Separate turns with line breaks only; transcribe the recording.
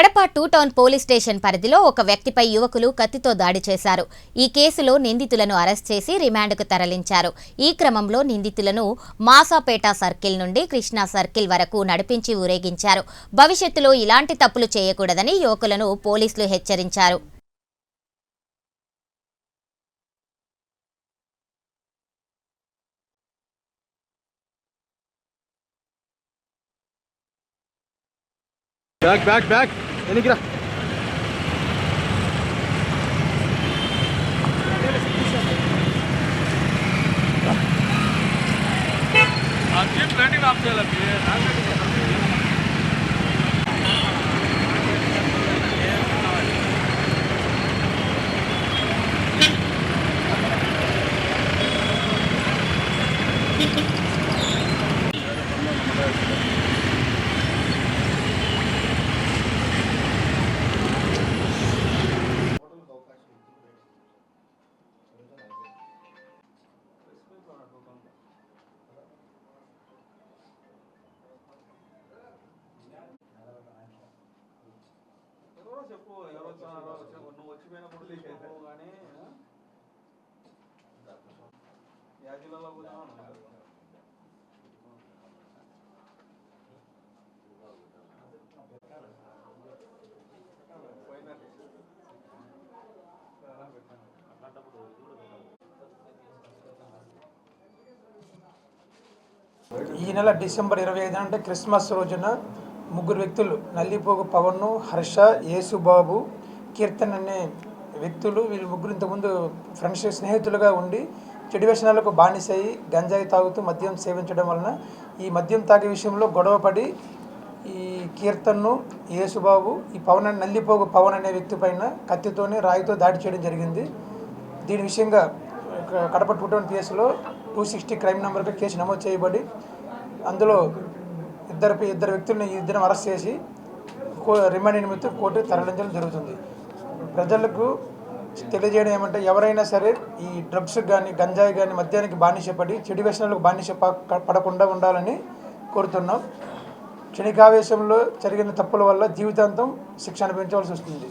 Kadapa two town police station పరిధిలో ఒక వ్యక్తిపై యువకులు కత్తితో దాడి చేశారు. ఈ కేసులో నిందితులను అరెస్ట్ చేసి రిమాండ్కు తరలించారు. ఈ క్రమంలో నిందితులను మాసాపేట సర్కిల్ నుండి కృష్ణా సర్కిల్ వరకు నడిపించి ఊరేగించారు. భవిష్యత్తులో ఇలాంటి తప్పులు చేయకూడదని యువకులను పోలీసులు హెచ్చరించారు.
ini kira Dia planning apa
lagi? చెప్పు ఎవరు వచ్చారో నువ్వు వచ్చిపోయినప్పుడు కానీ యాజిలలో
ఈ నెల డిసెంబర్ ఇరవై ఐదు అంటే క్రిస్మస్ రోజున ముగ్గురు వ్యక్తులు నల్లిపోగు పవన్ హర్ష యేసుబాబు కీర్తన్ అనే వ్యక్తులు వీళ్ళు ముగ్గురు ఇంతకుముందు ఫ్రెండ్స్ స్నేహితులుగా ఉండి చెడు వ్యసనాలకు బానిసయి గంజాయి తాగుతూ మద్యం సేవించడం వలన ఈ మద్యం తాగే విషయంలో గొడవపడి ఈ కీర్తన్ను యేసుబాబు ఈ పవన్ నల్లిపోగు పవన్ అనే వ్యక్తి పైన కత్తితోనే రాయితో దాడి చేయడం జరిగింది. దీని విషయంగా కడప టూ టౌన్ పిఎస్లో టూ సిక్స్టీ క్రైమ్ నెంబర్గా కేసు నమోదు చేయబడి అందులో ఇద్దరు ఇద్దరు వ్యక్తులను ఈ ఇద్దరు అరెస్ట్ చేసి కో రిమాండ్ నిమిత్తం కోర్టు తరలించడం జరుగుతుంది. ప్రజలకు తెలియజేయడం ఏమంటే ఎవరైనా సరే ఈ డ్రగ్స్ కానీ గంజాయి కానీ మద్యానికి బానిసపడి చెడు వ్యసనాలకు బానిస ప- పడకుండా ఉండాలని కోరుతున్నాం. క్షణికావేశంలో జరిగిన తప్పుల వల్ల జీవితాంతం శిక్ష అనిపించవలసి వస్తుంది.